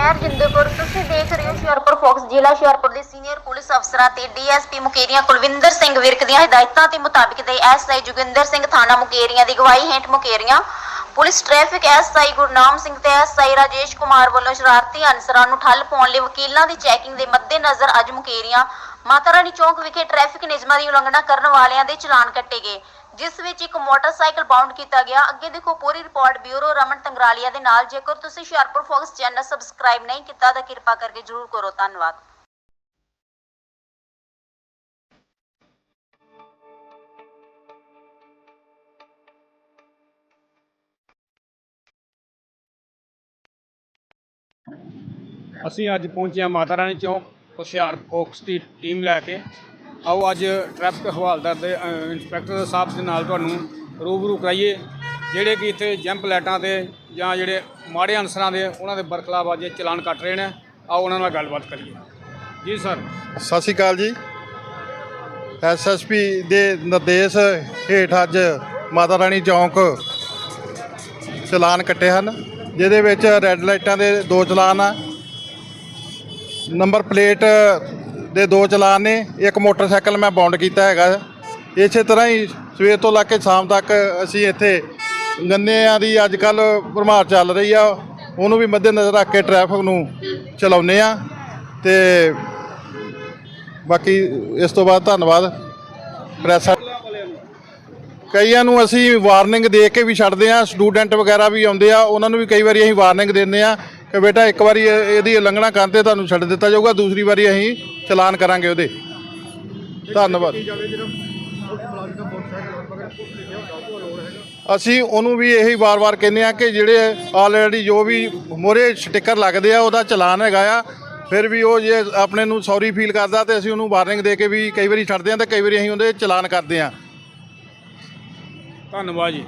ਮੈਂ ਰਜਿੰਦਰਪੁਰ ਤੁਸੀਂ ਦੇਖ ਰਹੇ ਹੋ ਹੁਸ਼ਿਆਰਪੁਰ ਫੋਕਸ ਜ਼ਿਲ੍ਹਾ ਹੁਸ਼ਿਆਰਪੁਰ ਦੇ ਸੀਨੀਅਰ ਪੁਲਿਸ ਅਫਸਰਾਂ ਤੇ ਡੀਐਸਪੀ ਮੁਕੇਰੀਆਂ ਕੁਲਵਿੰਦਰ ਸਿੰਘ ਵਿਰਕ ਦੀਆਂ ਹਦਾਇਤਾਂ ਦੇ ਮੁਤਾਬਿਕ ਤੇ ਐਸਆਈ ਜੋਗਿੰਦਰ ਸਿੰਘ ਥਾਣਾ ਮੁਕੇਰੀਆਂ ਦੀ ਗਵਾਹੀ ਹੇਠ Mukerian police traffic SI Gurnam Singh ਤੇ ਐਸਆਈ ਰਾਜੇਸ਼ ਕੁਮਾਰ ਵੱਲੋਂ ਸ਼ਰਾਰਤੀ ਅਨਸਰਾਂ ਨੂੰ ਠੱਲ ਪਾਉਣ ਲਈ ਵਕੀਲਾਂ ਦੀ ਚੈਕਿੰਗ ਦੇ ਮੱਦੇਨਜ਼ਰ ਅੱਜ ਮੁਕੇਰੀਆਂ ਮਾਤਾ ਰਾਣੀ ਚੌਂਕ ਵਿਖੇ ਟ੍ਰੈਫਿਕ ਨਿਯਮਾਂ ਦੀ ਉਲੰਘਣਾ ਕਰਨ ਵਾਲਿਆਂ ਦੇ ਚਲਾਨ ਕੱਟੇ ਗਏ। ਜਿਸ ਵਿੱਚ ਇੱਕ ਮੋਟਰਸਾਈਕਲ ਬਾਉਂਡ ਕੀਤਾ ਗਿਆ। ਅੱਗੇ ਦੇਖੋ, ਪੂਰੀ ਰਿਪੋਰਟ ਬਿਊਰੋ ਰਮਨ ਤੰਗਰਾਲੀਆ ਦੇ ਨਾਲ। ਜੇਕਰ ਤੁਸੀਂ ਹੁਸ਼ਿਆਰਪੁਰ ਫੋਕਸ ਚੈਨਲ ਸਬਸਕ੍ਰਾਈਬ ਨਹੀਂ ਕੀਤਾ, ਤਾਂ ਕਿਰਪਾ ਕਰਕੇ ਜਰੂਰ ਕਰੋ। ਧੰਨਵਾਦ। ਅਸੀਂ ਅੱਜ ਪਹੁੰਚੇ ਹਾਂ ਮਾਤਾ ਰਾਣੀ ਚੌਂਕ ਹੁਸ਼ਿਆਰ ਫੋਕਸ ਦੀ ਟੀਮ ਲੈ ਕੇ। ਆਓ ਅੱਜ ਟ੍ਰੈਫਿਕ ਹਵਾਲਦਾਰ ਦੇ ਅ, ਇੰਸਪੈਕਟਰ ਸਾਹਿਬ ਦੇ ਨਾਲ ਤੁਹਾਨੂੰ ਰੂਬਰੂ ਕਰਾਈਏ ਜਿਹੜੇ ਕਿ ਇੱਥੇ ਜੰਪ ਲਾਈਟਾਂ ਤੇ ਜਾਂ ਜਿਹੜੇ ਮਾੜੇ ਅਨਸਰਾਂ ਦੇ ਉਹਨਾਂ ਦੇ ਬਰਖਲਾਫ ਅੱਜ ਇਹ ਚਲਾਨ ਕੱਟ ਰਹੇ ਨੇ। ਆਓ ਉਹਨਾਂ ਨਾਲ ਗੱਲਬਾਤ ਕਰੀਏ। ਜੀ ਸਰ। ਸਤਿ ਸ਼੍ਰੀ ਅਕਾਲ ਜੀ। ਐਸਐਸਪੀ ਦੇ ਨਿਰਦੇਸ਼ ਹੇਠ ਅੱਜ ਮਾਤਾ ਰਾਣੀ ਚੌਂਕ ਚਲਾਨ ਕੱਟੇ ਹਨ ਜਿਹਦੇ ਵਿੱਚ ਰੈੱਡ ਲਾਈਟਾਂ ਦੇ ਦੋ ਚਲਾਨ ਆ। ਨੰਬਰ ਪਲੇਟ ਦੇ ਦੋ ਚਲਾਨ ਨੇ, ਇੱਕ ਮੋਟਰਸਾਈਕਲ ਮੈਂ ਬਾਉਂਡ ਕੀਤਾ ਹੈਗਾ। ਇਸੇ ਤਰ੍ਹਾਂ ਹੀ ਸਵੇਰ ਤੋਂ ਲੈ ਕੇ ਸ਼ਾਮ ਤੱਕ ਅਸੀਂ ਇੱਥੇ ਗੰਨਿਆਂ ਦੀ ਅੱਜ ਕੱਲ ਭਰਮਾਰ ਚੱਲ ਰਹੀ ਆ। ਉਹਨੂੰ ਵੀ ਮੱਦੇਨਜ਼ਰ ਰੱਖ ਕੇ ਟ੍ਰੈਫਿਕ ਨੂੰ ਚਲਾਉਂਦੇ ਆ। ਤੇ ਬਾਕੀ ਇਸ ਤੋਂ ਬਾਅਦ ਧੰਨਵਾਦ ਪ੍ਰੈਸ ਕਈਆਂ ਨੂੰ ਅਸੀਂ ਵਾਰਨਿੰਗ ਦੇ ਕੇ ਵੀ ਛੱਡਦੇ ਆ, ਸਟੂਡੈਂਟ ਵਗੈਰਾ ਵੀ ਆਉਂਦੇ ਆ, ਉਹਨਾਂ ਨੂੰ ਵੀ ਕਈ ਵਾਰੀ ਅਸੀਂ ਵਾਰਨਿੰਗ ਦਿੰਦੇ ਆ। ਕਿ ਬੇਟਾ ਇੱਕ ਵਾਰੀ ਇਹ- ਇਹਦੀ ਉਲੰਘਣਾ ਕਰਨ ਤੇ ਤੁਹਾਨੂੰ ਛੱਡ ਦਿੱਤਾ ਜਾਊਗਾ, ਦੂਸਰੀ ਵਾਰੀ ਅਸੀਂ ਚਲਾਨ ਕਰਾਂਗੇ ਉਹਦੇ। ਧੰਨਵਾਦ। ਅਸੀਂ ਉਹਨੂੰ ਵੀ ਇਹੀ ਵਾਰ-ਵਾਰ ਕਹਿੰਦੇ ਆ ਕਿ ਜਿਹੜੇ ਆਲਰੇਡੀ ਜੋ ਵੀ ਮੋਰੇ ਸਟicker ਲੱਗਦੇ ਆ, ਉਹਦਾ ਚਲਾਨ ਹੈਗਾ ਆ। ਫਿਰ ਵੀ ਉਹ ਜੇ ਆਪਣੇ ਨੂੰ ਸੌਰੀ ਫੀਲ ਕਰਦਾ ਤੇ ਅਸੀਂ ਉਹਨੂੰ ਵਾਰਨਿੰਗ ਦੇ ਕੇ ਵੀ ਕਈ ਵਾਰੀ ਛੱਡਦੇ ਆ ਤੇ ਕਈ ਵਾਰੀ ਅਸੀਂ ਉਹਦੇ ਚਲਾਨ ਕਰਦੇ ਆ ਧੰਨਵਾਦ ਜੀ।